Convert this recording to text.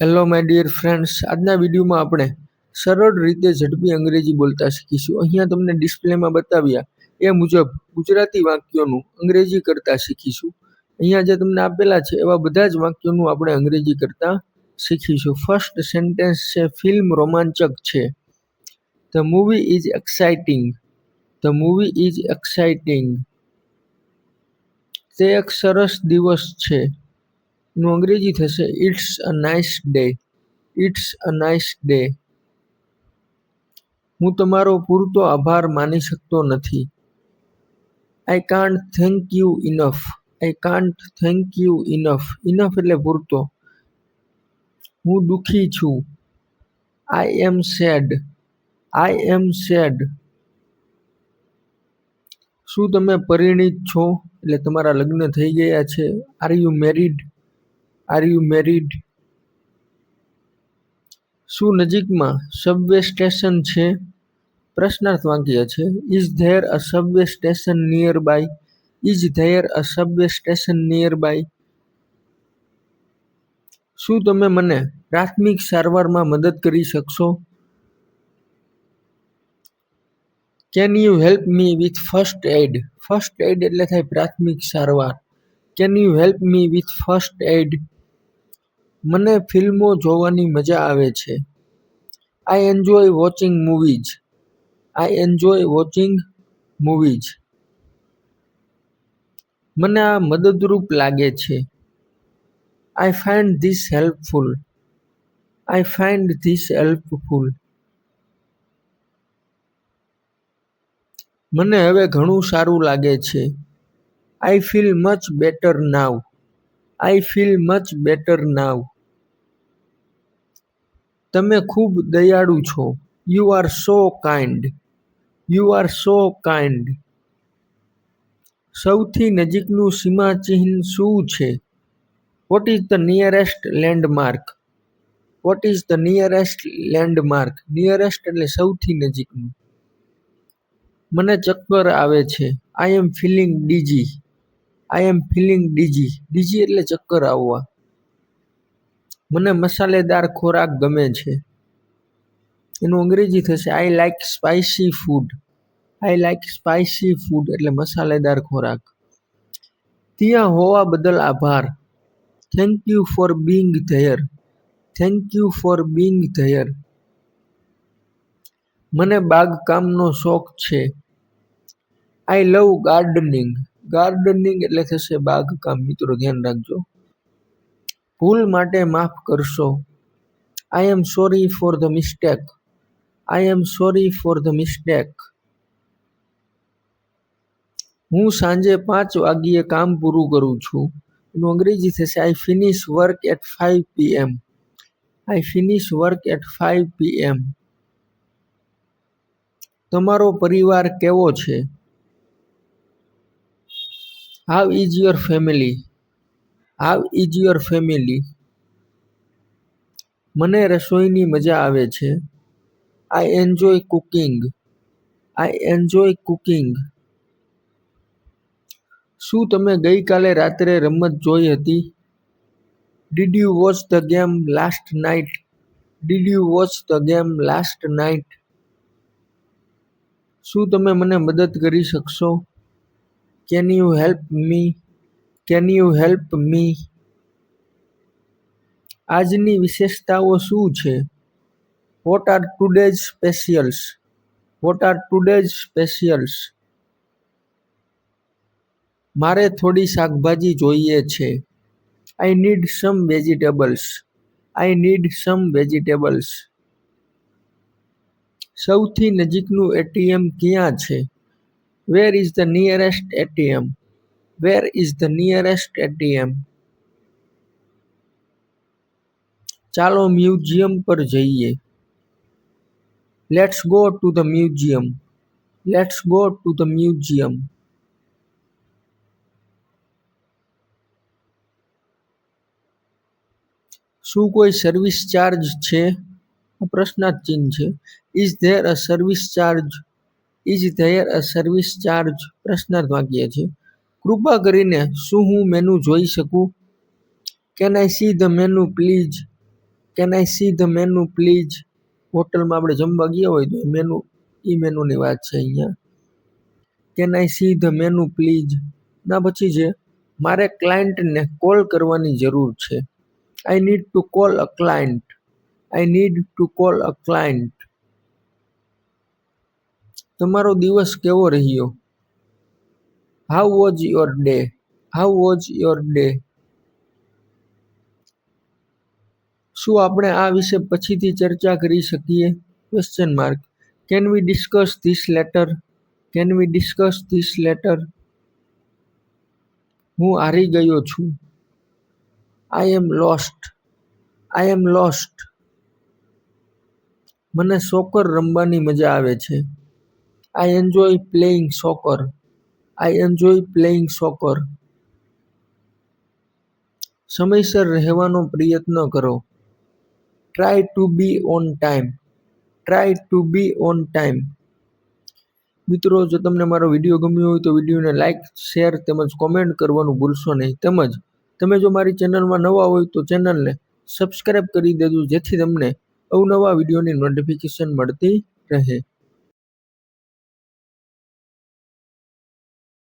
Hello my dear friends આજના વિડીયોમાં આપણે સરળ રીતે ઝડપી અંગ્રેજી બોલતા શીખીશું. અહીંયા તમને ડિસ્પ્લેમાં બતાવ્યા એ મુજબ ગુજરાતી વાક્યોનું અંગ્રેજી કરતા શીખીશું. અહીંયા જે તમને આપેલા છે એવા બધા જ વાક્યોનું આપણે અંગ્રેજી કરતા શીખીશું. ફર્સ્ટ સેન્ટેન્સ છે, ફિલ્મ રોમાંચક છે. The movie is exciting the movie is exciting તે એક સરસ દિવસ છે. એનું અંગ્રેજી થશે it's a nice day it's a nice day હું તમારો પૂરતો આભાર માની શકતો નથી. I can't thank you enough I can't thank you enough enough એટલે પૂરતો. હું દુઃખી છું. I M said I M sad શું તમે પરિણિત છો? એટલે તમારા લગ્ન થઈ ગયા છે. Are you married are you married શું નજીકમાં સબવે સ્ટેશન છે? પ્રશ્નાર્થ વાક્ય છે is there a subway station nearby is there a subway station nearby શું તમે મને પ્રાથમિક સારવારમાં મદદ કરી શકશો? Can you help me with first aid first aid એટલે થાય પ્રાથમિક સારવાર. Can you help me with first aid મને ફિલ્મો જોવાની મજા આવે છે. I enjoy watching movies I enjoy watching movies મને આ મદદરૂપ લાગે છે. I find this helpful I find this helpful મને હવે ઘણું સારું લાગે છે. I feel much better now I feel much better now તમે ખૂબ દયાળુ છો. You are so kind you are so kind સૌથી નજીકનું સીમાચિહ્ન શું છે? What is the nearest landmark what is the nearest landmark nearest એટલે સૌથી નજીકનું. મને ચક્કર આવે છે. I am feeling dizzy I am feeling dizzy dizzy એટલે ચક્કર આવવા. મને મસાલેદાર ખોરાક ગમે છે. એનું અંગ્રેજી થશે I like spicy food I like spicy food એટલે મસાલેદાર ખોરાક. ત્યાં હોવા બદલ આભાર. Thank you for being there thank you for being there મને બાગકામનો શોખ છે. આઈ લવ ગાર્ડનિંગ ગાર્ડનિંગ એટલે થશે બાગકામ મિત્રો, ધ્યાન રાખજો. ભૂલ માટે માફ કરશો. I am sorry for the mistake I am sorry for the mistake હું સાંજે પાંચ વાગ્યે કામ પૂરું કરું છું. એનું અંગ્રેજી થશે I finish work at five PM I finish work at five PM તમારો પરિવાર કેવો છે? How is your family how is your family મને રસોઈની મજા આવે છે. I enjoy cooking I enjoy cooking શું તમે ગઈકાલે રાત્રે રમત જોઈ હતી? Did you watch the game last night did you watch the game last night શું તમે મને મદદ કરી શકશો? Can you help me can you help me આજની વિશેષતાઓ શું છે? What are today's specials what are today's specials મારે થોડી શાકભાજી જોઈએ છે. I need some vegetables I need some vegetables સૌથી નજીકનું એટીએમ ક્યાં છે? Where is the nearest ATM where is the nearest ATM ચાલો મ્યુઝિયમ પર જઈએ. Let's go to the museum let's go to the museum શું કોઈ સર્વિસ ચાર્જ છે? પ્રશ્નાર્થ ચિહ્ન છે. Is there a service charge is there a service charge પ્રશ્નાર્થ વાક્ય છે કૃપા કરીને શું હું મેનુ જોઈ શકું? Can I see the menu please can I see the menu please હોટલમાં આપણે જમવા ગયા હોય તો મેનુ એ મેનુની વાત છે અહીંયા. Can I see the menu please ના, પછી છે મારે ક્લાયન્ટને કોલ કરવાની જરૂર છે. I need to call a client I need to call a client તમારો દિવસ કેવો રહ્યો? How was your day how was your day શું આપણે આ વિશે પછીથી ચર્ચા કરી શકીએ? Question mark can we discuss this later can we discuss this later હું હારી ગયો છું. I am lost I am lost મને સોકર રમવાની મજા આવે છે. I enjoy playing soccer I enjoy playing soccer સમયસર રહેવાનો પ્રયત્ન કરો. Try to be on time try to be on time મિત્રો, જો તમને મારો વીડિયો ગમ્યો હોય તો વિડીયોને લાઇક શેર તેમજ કોમેન્ટ કરવાનું ભૂલશો નહીં. તેમજ, તમે જો મારી ચેનલમાં નવા હોય તો ચેનલને સબસ્ક્રાઈબ કરી દેજો જેથી તમને અવનવા વિડીયોની નોટિફિકેશન મળતી રહે.